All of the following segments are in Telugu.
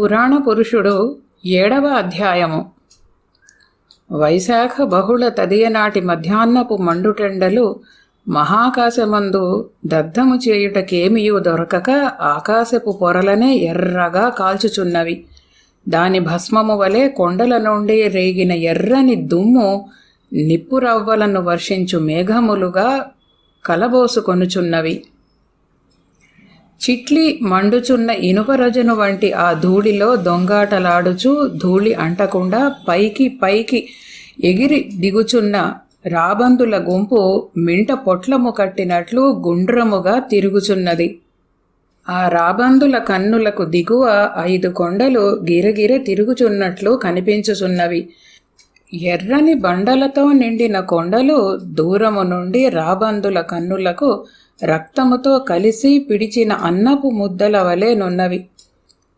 పురాణ పురుషుడు ఏడవ అధ్యాయము. వైశాఖ బహుళ తదియనాటి మధ్యాహ్నపు మండుటెండలు మహాకాశమందు దగ్ధము చేయుటకేమియు దొరకక ఆకాశపు పొరలనే ఎర్రగా కాల్చుచున్నవి. దాని భస్మము వలె కొండల నుండి రేగిన ఎర్రని దుమ్ము నిప్పురవ్వలను వర్షించు మేఘములుగా కలబోసుకొనుచున్నవి. చిట్లి మండుచున్న ఇనుపరజను వంటి ఆ ధూళిలో దొంగాటలాడుచు ధూళి అంటకుండా పైకి పైకి ఎగిరి దిగుచున్న రాబందుల గుంపు మింట పొట్లము కట్టినట్లు గుండ్రముగా తిరుగుచున్నది. ఆ రాబందుల కన్నులకు దిగువ ఐదు కొండలు గిరగిర తిరుగుచున్నట్లు కనిపించుచున్నవి. ఎర్రని బండలతో నిండిన కొండలు దూరము నుండి రాబందుల కన్నులకు రక్తముతో కలిసి పిడిచిన అన్నపు ముద్దల వలె నున్నవి.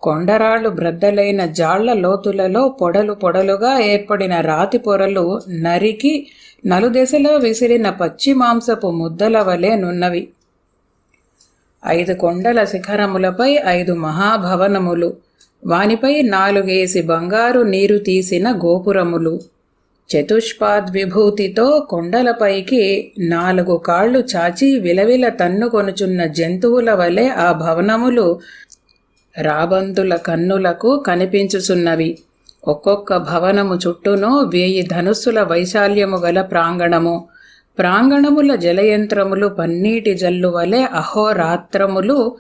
కొండరాళ్ళు బ్రద్దలైన జాళ్ళ లోతులలో పొడలు పొడలుగా ఏర్పడిన రాతి పొరలు నరికి నలుదెసలో విసిరిన పచ్చి మాంసపు ముద్దల వలె నున్నవి. ఐదు కొండల శిఖరములపై ఐదు మహాభవనములు. వానిపై నాలుగేసి బంగారు నీరు తీసిన గోపురములు. చతుష్పాద్విభూతితో కొండలపైకి నాలుగు కాళ్ళు చాచి విలవిల తన్నుకొనుచున్న జంతువుల వలె ఆ భవనములు రాబంతుల కన్నులకు కనిపించుచున్నవి. ఒక్కొక్క భవనము చుట్టూను వేయి ధనుస్సుల వైశాల్యము గల ప్రాంగణము. ప్రాంగణముల జలయంత్రములు పన్నీటి జల్లు వలె అహోరాత్రములు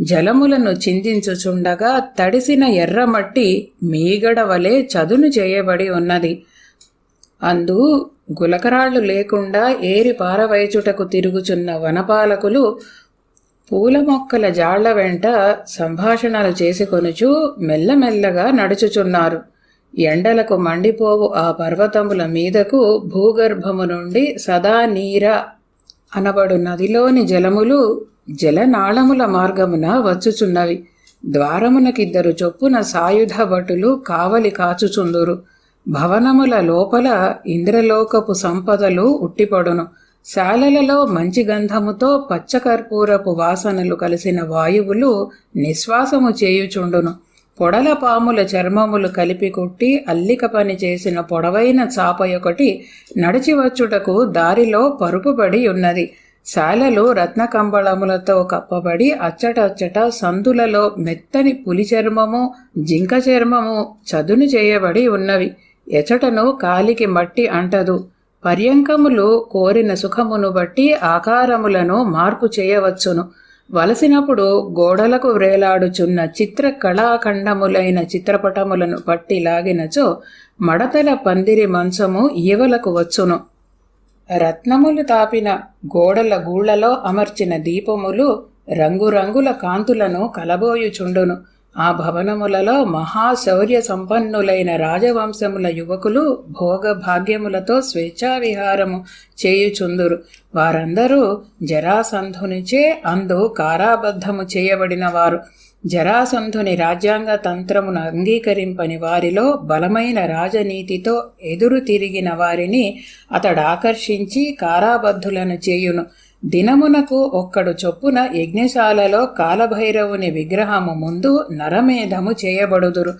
జలములను చిందించుచుండగా తడిసిన ఎర్రమట్టి మీగడ వలె చదును చేయబడి ఉన్నది. అందు గులకరాళ్ళు లేకుండా ఏరి పారవైచుటకు తిరుగుచున్న వనపాలకులు పూల మొక్కల జాళ్ళ వెంట సంభాషణలు చేసుకొనుచు మెల్లమెల్లగా నడుచుచున్నారు. ఎండలకు మండిపోవు ఆ పర్వతముల మీదకు భూగర్భము నుండి సదా నీర అనబడు నదిలోని జలములు జలనాళముల మార్గమున వచ్చుచున్నవి. ద్వారమునకిద్దరు చొప్పున సాయుధ భటులు కావలి కాచుచుందురు. భవనముల లోపల ఇంద్రలోకపు సంపదలు ఉట్టిపడును. శాలలలో మంచి గంధముతో పచ్చకర్పూరపు వాసనలు కలిసిన వాయువులు నిశ్వాసము చేయుచుండును. పొడల పాముల చర్మములు కలిపి కుట్టి అల్లిక పని చేసిన పొడవైన చాపయొకటి నడిచివచ్చుటకు దారిలో పరుపుబడి ఉన్నది. శాలలు రత్నకంబళములతో కప్పబడి అచ్చటచ్చట సందులలో మెత్తని పులి చర్మము జింక చర్మము చదును చేయబడి ఉన్నవి. ఎచటను కాలికి మట్టి అంటదు. పర్యంకములు కోరిన సుఖమును బట్టి ఆకారములను మార్పు చేయవచ్చును. వలసినప్పుడు గోడలకు వ్రేలాడుచున్న చిత్ర కళాఖండములైన చిత్రపటములను పట్టి లాగినచో మడతల పందిరి మంచము ఈవలకు వచ్చును. రత్నములు తాపిన గోడల గూళ్ళలో అమర్చిన దీపములు రంగురంగుల కాంతులను కలబోయుచుండును. ఆ భవనములలో మహాశౌర్య సంపన్నులైన రాజవంశముల యువకులు భోగభాగ్యములతో స్వేచ్ఛావిహారము చేయుచుందురు. వారందరూ జరాసంధునిచే అందు కారాబద్ధము చేయబడిన వారు జరాసంధుని రాజ్యాంగ తంత్రమును అంగీకరింపని వారిలో బలమైన రాజనీతితో ఎదురు తిరిగిన వారిని అతడు ఆకర్షించి కారాబద్ధులను చేయును. దినమునకు ఒక్కడు చొప్పున యజ్ఞశాలలో కాలభైరవుని విగ్రహము ముందు నరమేధము చేయబడుదురు.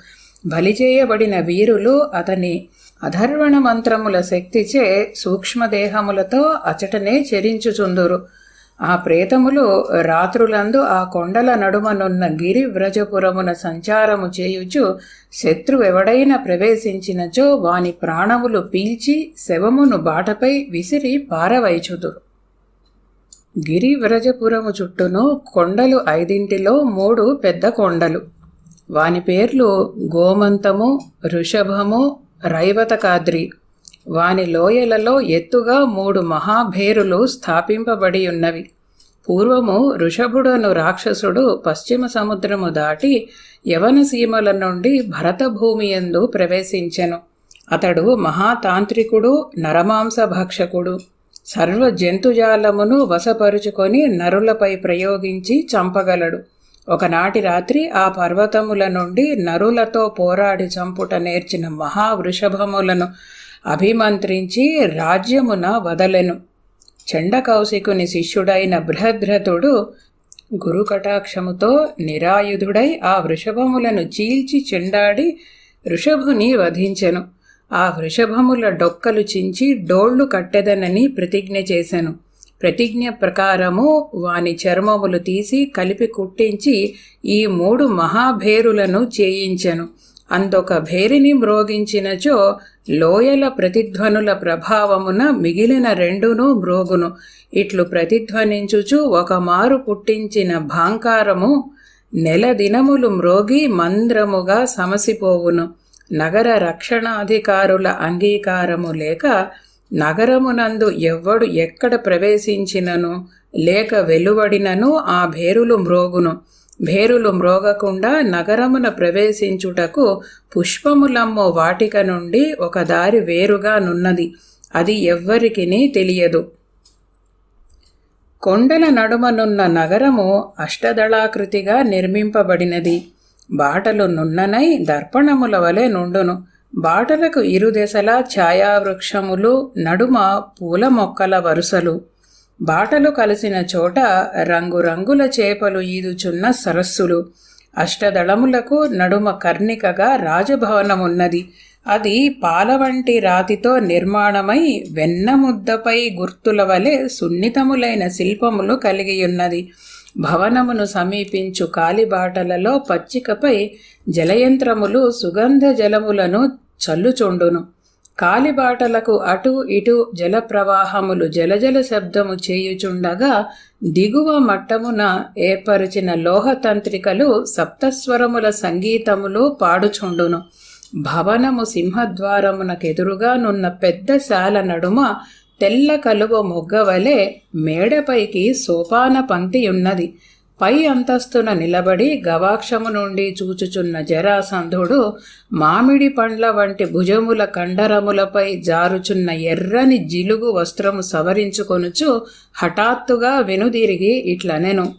బలి చేయబడిన వీరులు అతని అధర్వణ మంత్రముల శక్తిచే సూక్ష్మదేహములతో అచటనే చెరించుచుందురు. ఆ ప్రేతములు రాత్రులందు ఆ కొండల నడుమనున్న గిరి వ్రజపురమున సంచారము చేయుచు శత్రువెవడైన ప్రవేశించినచో వాని ప్రాణములు పీల్చి శవమును బాటపై విసిరి పారవైచుదురు. గిరివ్రజపురము చుట్టూను కొండలు ఐదింటిలో మూడు పెద్ద కొండలు. వాని పేర్లు గోమంతము ఋషభము రైవతకాద్రి. వాని లోయలలో ఎత్తుగా మూడు మహాభేరులు స్థాపింపబడి ఉన్నవి. పూర్వము ఋషభుడను రాక్షసుడు పశ్చిమ సముద్రము దాటి యవన సీమల నుండి భరతభూమి ఎందు ప్రవేశించెను. అతడు మహాతాంత్రికుడు నరమాంస భక్షకుడు. సర్వ జంతుజాలమును వశపరుచుకొని నరులపై ప్రయోగించి చంపగలడు. ఒకనాటి రాత్రి ఆ పర్వతముల నుండి నరులతో పోరాడి చంపుట నేర్చిన మహావృషభములను అభిమంత్రించి రాజ్యమున వదలెను. చండకౌశికుని శిష్యుడైన బృహద్రథుడు గురుకటాక్షముతో నిరాయుధుడై ఆ వృషభములను చీల్చి చెండాడి వృషభుని వధించెను. ఆ వృషభముల డొక్కలు చించి డోళ్ళు కట్టెదనని ప్రతిజ్ఞ చేశాను ప్రతిజ్ఞ ప్రకారము వాని చర్మములు తీసి కలిపి కుట్టించి ఈ మూడు మహాభేరులను చేయించెను. అందొక భేరిని మ్రోగించినచో లోయల ప్రతిధ్వనుల ప్రభావమున మిగిలిన రెండును మ్రోగును. ఇట్లు ప్రతిధ్వనించుచు ఒక మారు పుట్టించిన భాంకారము నెల దినములు మ్రోగి మంద్రముగా సమసిపోవును. నగర రక్షణాధికారుల అంగీకారము లేక నగరమునందు ఎవ్వడు ఎక్కడ ప్రవేశించినను లేక వెలువడినను ఆ భేరులు మ్రోగును. భేరులు మ్రోగకుండా నగరమున ప్రవేశించుటకు పుష్పములమ్మో వాటిక నుండి ఒక దారి వేరుగా నున్నది. అది ఎవ్వరికిని తెలియదు. కొండల నడుమనున్న నగరము అష్టదళాకృతిగా నిర్మింపబడినది. బాటలు నున్ననై దర్పణముల వలె నుండును. బాటలకు ఇరుదెసలా ఛాయావృక్షములు నడుమ పూల మొక్కల వరుసలు. బాటలు కలిసిన చోట రంగురంగుల చేపలు ఈదుచున్న సరస్సులు. అష్టదళములకు నడుమ కర్ణికగా రాజభవనమున్నది. అది పాల వంటి రాతితో నిర్మాణమై వెన్నముద్దపై గుర్తుల వలె సున్నితములైన శిల్పములు కలిగియున్నది. భవనమును సమీపించు కాలిబాటలలో పచ్చికపై జలయంత్రములు సుగంధ జలములను చల్లుచుండును. కాలిబాటలకు అటు ఇటు జల ప్రవాహములు జలజల శబ్దము చేయుచుండగా దిగువ మట్టమున ఏర్పరిచిన లోహతంత్రికలు సప్తస్వరముల సంగీతములు పాడుచుండును. భవనము సింహద్వారమునకెదురుగా నున్న పెద్ద శాల నడుమ తెల్ల కలువ మొగ్గవలే మేడపైకి సోపాన పంక్తి ఉన్నది. పై అంతస్తున నిలబడి గవాక్షము నుండి చూచుచున్న జరాసంధుడు మామిడి పండ్ల వంటి భుజముల కండరములపై జారుచున్న ఎర్రని జిలుగు వస్త్రము సవరించుకొనుచు హఠాత్తుగా వెనుదిరిగి ఇట్లనెను.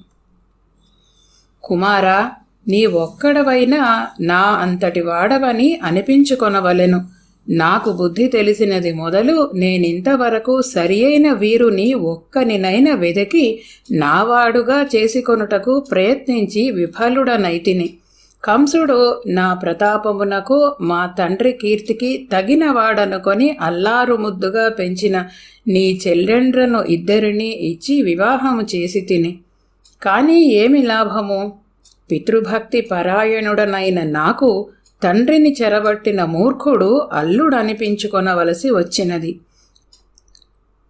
కుమారా నీ ఒక్కడవైనా నా అంతటి వాడవని అనిపించుకొనవలెను. నాకు బుద్ధి తెలిసినది మొదలు నేనింతవరకు సరియైన వీరుని ఒక్కనినైన వెదకి నావాడుగా చేసుకొనుటకు ప్రయత్నించి విఫలుడనైతిని. కంసుడు నా ప్రతాపమునకు మా తండ్రి కీర్తికి తగినవాడనుకొని అల్లారు ముద్దుగా పెంచిన నీ చెల్లెండ్రను ఇద్దరిని ఇచ్చి వివాహము చేసి తిని. కానీ ఏమి లాభము? పితృభక్తి పరాయణుడనైన నాకు తండ్రిని చెరబట్టిన మూర్ఖుడు అల్లుడనిపించుకొనవలసి వచ్చినది.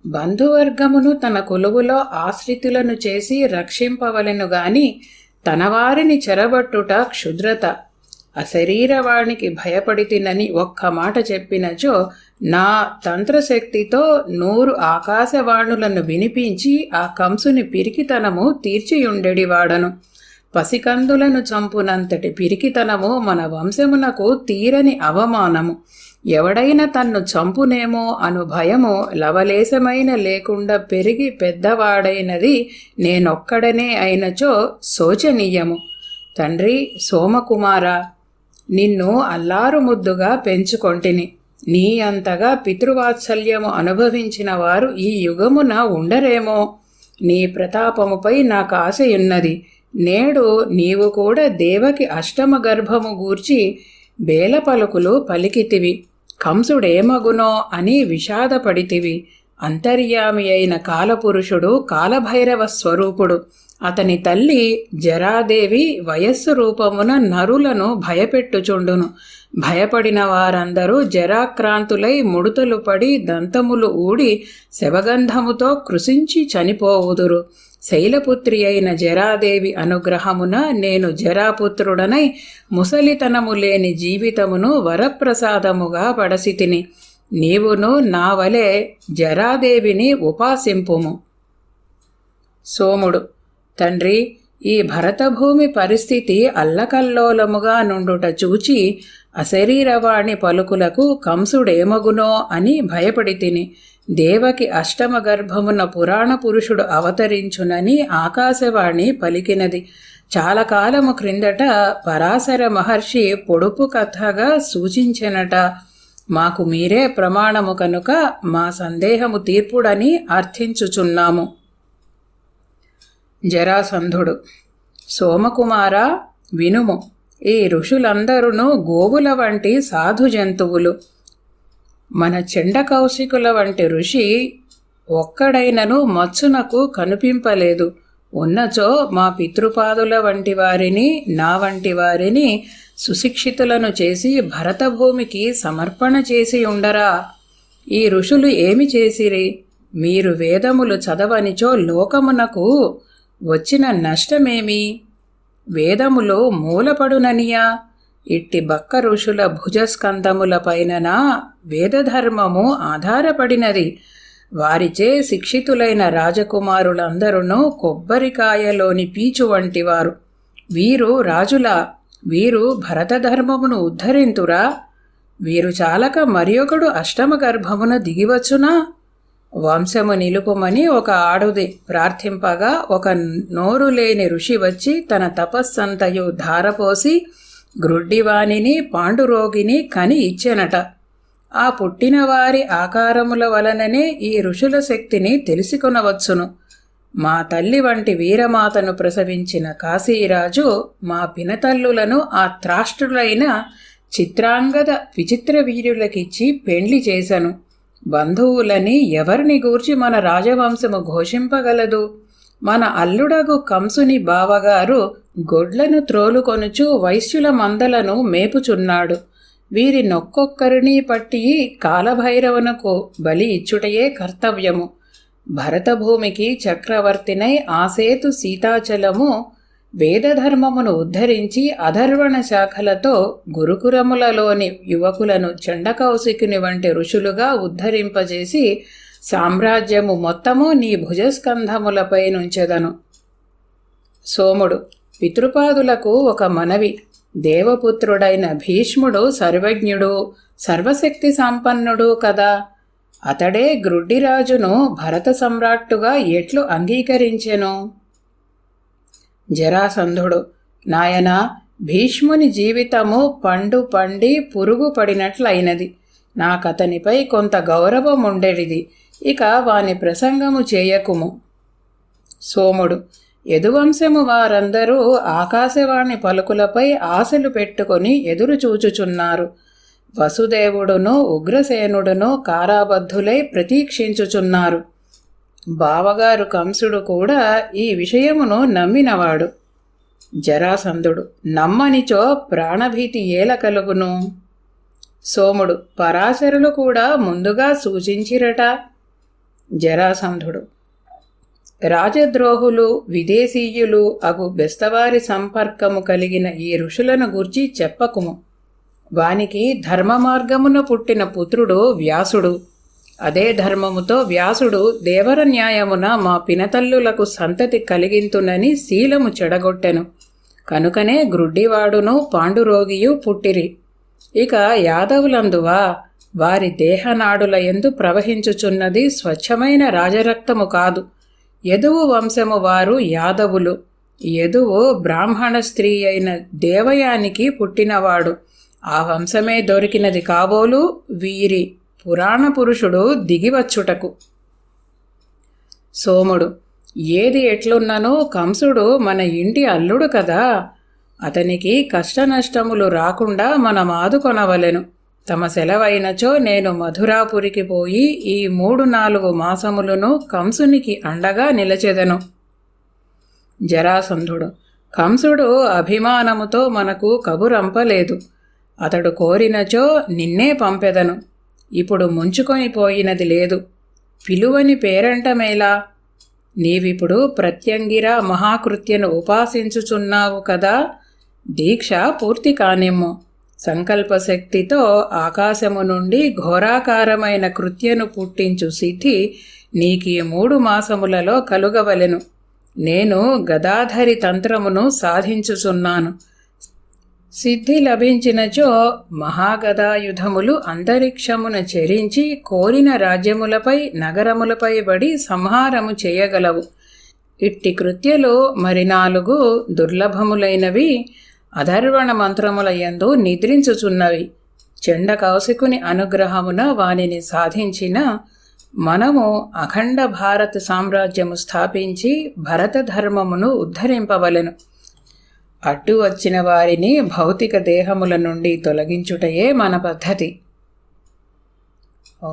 బంధువర్గమును తన కొలువులో ఆశ్రితులను చేసి రక్షింపవలెను గాని తనవారిని చెరబట్టుట క్షుద్రత. అశరీరవాణికి భయపడితినని ఒక్క మాట చెప్పినచో నా తంత్రశక్తితో నూరు ఆకాశవాణులను వినిపించి ఆ కంసుని పిరికితనము తీర్చియుండెడివాడను. పసికందులను చంపునంతటి పిరికితనము మన వంశమునకు తీరని అవమానము. ఎవడైనా తన్ను చంపునేమో అను భయము లవలేశమైన లేకుండా పెరిగి పెద్దవాడైనది నేనొక్కడనే అయినచో శోచనీయము. తండ్రి సోమకుమార నిన్ను అల్లారు ముద్దుగా పెంచుకొంటిని. నీ అంతగా పితృవాత్సల్యము అనుభవించిన వారు ఈ యుగమున ఉండరేమో. నీ ప్రతాపముపై నాకు ఆశయున్నది నేడు నీవు కూడా దేవకి అష్టమ గర్భము గూర్చి బేల పలుకులు పలికితివి. కంసుడేమగునో అని విషాదపడితివి. అంతర్యామి అయిన కాలపురుషుడు కాలభైరవ స్వరూపుడు. అతని తల్లి జరాదేవి వయస్సు రూపమున నరులను భయపెట్టుచుండును. భయపడిన వారందరూ జరాక్రాంతులై ముడుతలు పడి దంతములు ఊడి శవగంధముతో కృషించి చనిపోవుదురు. శైలపుత్రి అయిన జరాదేవి అనుగ్రహమున నేను జరాపుత్రుడనై ముసలితనము లేని జీవితమును వరప్రసాదముగా పడసితిని. నీవును నా వలె జరాదేవిని ఉపాసింపుము. సోముడు తండ్రి ఈ భరతభూమి పరిస్థితి అల్లకల్లోలముగా నుండుట చూచి అశరీరవాణి పలుకులకు కంసుడేమగునో అని భయపడి తిని దేవకి అష్టమ గర్భమున పురాణ పురుషుడు అవతరించునని ఆకాశవాణి పలికినది. చాలా కాలము క్రిందట పరాశర మహర్షి పొడుపు కథగా సూచించినట మాకు మీరే ప్రమాణము కనుక మా సందేహము తీర్పుడని అర్థించుచున్నాము. జరాసంధుడు. సోమకుమార వినుము. ఈ ఋషులందరూ గోవుల వంటి సాధు జంతువులు. మన చెండకౌశికుల వంటి ఋషి ఒక్కడైనను మచ్చునకు కనిపింపలేదు. ఉన్నచో మా పితృపాదుల వంటి వారిని నా వంటి వారిని సుశిక్షితులను చేసి భరతభూమికి సమర్పణ చేసి ఉండరా? ఈ ఋషులు ఏమి చేసిరి? మీరు వేదములు చదవనిచో లోకమునకు వచ్చిన నష్టమేమి? వేదములు మూలపడుననియా? ఇట్టి బక్క ఋషుల భుజస్కంధముల పైననా వేదధర్మము ఆధారపడినది. వారిచే శిక్షితులైన రాజకుమారులందరూ కొబ్బరికాయలోని పీచు వంటివారు. వీరు రాజుల వీరు భరతధర్మమును ఉద్ధరింతురా? వీరు చాలక మరి ఒకడు అష్టమ గర్భమున దిగివచ్చునా? వంశము నిలుపుమని ఒక ఆడుది. ప్రార్థింపగా ఒక నోరు లేని ఋషి వచ్చి తన తపస్సంతయు ధారపోసి గ్రుడ్డివాణిని పాండురోగిని కని ఇచ్చెనట. ఆ పుట్టిన వారి ఆకారముల వలననే ఈ ఋషుల శక్తిని తెలుసుకొనవచ్చును. మా తల్లి వంటి వీరమాతను ప్రసవించిన కాశీరాజు మా పినతల్లులను ఆ త్రాష్ట్రులైన చిత్రాంగద విచిత్ర వీరులకిచ్చి పెండ్లి చేశాను బంధువులని ఎవరిని గూర్చి మన రాజవంశము ఘోషింపగలదు? మన అల్లుడగు కంసుని బావగారు గొడ్లను త్రోలుకొనుచు వైశ్యుల మందలను మేపుచున్నాడు. వీరి నొక్కొక్కరిని పట్టి కాలభైరవునకు బలి ఇచ్చుటయే కర్తవ్యము. భరతభూమికి చక్రవర్తినై ఆసేతు సీతాచలము వేదధర్మమును ఉద్ధరించి అధర్వణ శాఖలతో గురుకురములలోని యువకులను చండకౌశికుని వంటి ఋషులుగా ఉద్ధరింపజేసి సామ్రాజ్యము మొత్తము నీ భుజస్కంధములపై నుంచెదను. సోముడు పితృపాదులకు ఒక మనవి. దేవపుత్రుడైన భీష్ముడు సర్వజ్ఞుడు సర్వశక్తి సంపన్నుడు కదా. అతడే గ్రుడ్డిరాజును భరత సమ్రాట్టుగా ఎట్లు అంగీకరించెను? జరాసంధుడు. నాయనా భీష్ముని జీవితము పండు పండి పురుగు పడినట్లయినది. నాకతనిపై కొంత గౌరవం ఉండేది ఇక వాని ప్రసంగము చేయకుము. సోముడు యదువంశము వారందరూ ఆకాశవాణి పలుకులపై ఆశలు పెట్టుకొని ఎదురు చూచుచున్నారు. వసుదేవుడును ఉగ్రసేనుడును కారాబద్ధులై ప్రతీక్షించుచున్నారు. బావగారు కంసుడు కూడా ఈ విషయమును నమ్మినవాడు. జరాసంధుడు నమ్మనిచో ప్రాణభీతి ఏల కలుగును. సోముడు పరాశరులు కూడా ముందుగా సూచించిరట. జరాసంధుడు రాజద్రోహులు విదేశీయులు అగు బెస్తవారి సంపర్కము కలిగిన ఈ ఋషులను గూర్చి చెప్పకుము. వానికి ధర్మ మార్గమున పుట్టిన పుత్రుడు వ్యాసుడు. అదే ధర్మముతో వ్యాసుడు దేవర న్యాయమున మా పినతల్లులకు సంతతి కలిగింతునని శీలము చెడగొట్టెను. కనుకనే గ్రుడ్డివాడును పాండురోగియు పుట్టిరి. ఇక యాదవులందువా వారి దేహనాడుల ఎందు ప్రవహించుచున్నది స్వచ్ఛమైన రాజరక్తము కాదు. యదువు వంశము వారు యాదవులు. యదువు బ్రాహ్మణ స్త్రీ అయిన దేవయానికి పుట్టినవాడు. ఆ వంశమే దొరికినది కాబోలు వీరి. పురాణ పురుషుడు దిగివచ్చుటకు. సోముడు ఏది ఎట్లున్ననో కంసుడు మన ఇంటి అల్లుడు కదా అతనికి కష్టనష్టములు రాకుండా మనం ఆదుకొనవలెను. తమ సెలవైనచో నేను మధురాపురికి పోయి ఈ మూడు నాలుగు మాసములను కంసునికి అండగా నిలచెదను. జరాసంధుడు కంసుడు అభిమానముతో మనకు కబురంపలేదు. అతడు కోరినచో నిన్నే పంపెదను. ఇప్పుడు ముంచుకొని పోయినది లేదు. పిలువని పేరంటమేలా నీవిప్పుడు ప్రత్యంగిర మహాకృత్యను ఉపాసించుచున్నావు కదా. దీక్ష పూర్తి కానిమ్ము. సంకల్పశక్తితో ఆకాశము నుండి ఘోరాకారమైన కృత్యను పుట్టించు సిద్ధి నీకీ మూడు మాసములలో కలుగవలెను. నేను గదాధరి తంత్రమును సాధించుచున్నాను. సిద్ధి లభించినచో మహాగదాయుధములు అంతరిక్షమున చెరించి కోరిన రాజ్యములపై నగరములపై బడి సంహారము చేయగలవు. ఇట్టి కృత్యలు మరి నాలుగు దుర్లభములైనవి. అధర్వణ మంత్రముల యందు నిద్రించుచున్నవి. చెండ కౌశికుని అనుగ్రహమున వానిని సాధించిన మనము అఖండ భారత సామ్రాజ్యము స్థాపించి భరత ధర్మమును ఉద్ధరింపవలెను. అడ్డు వచ్చిన వారిని భౌతిక దేహముల నుండి తొలగించుటయే మన పద్ధతి. ఓ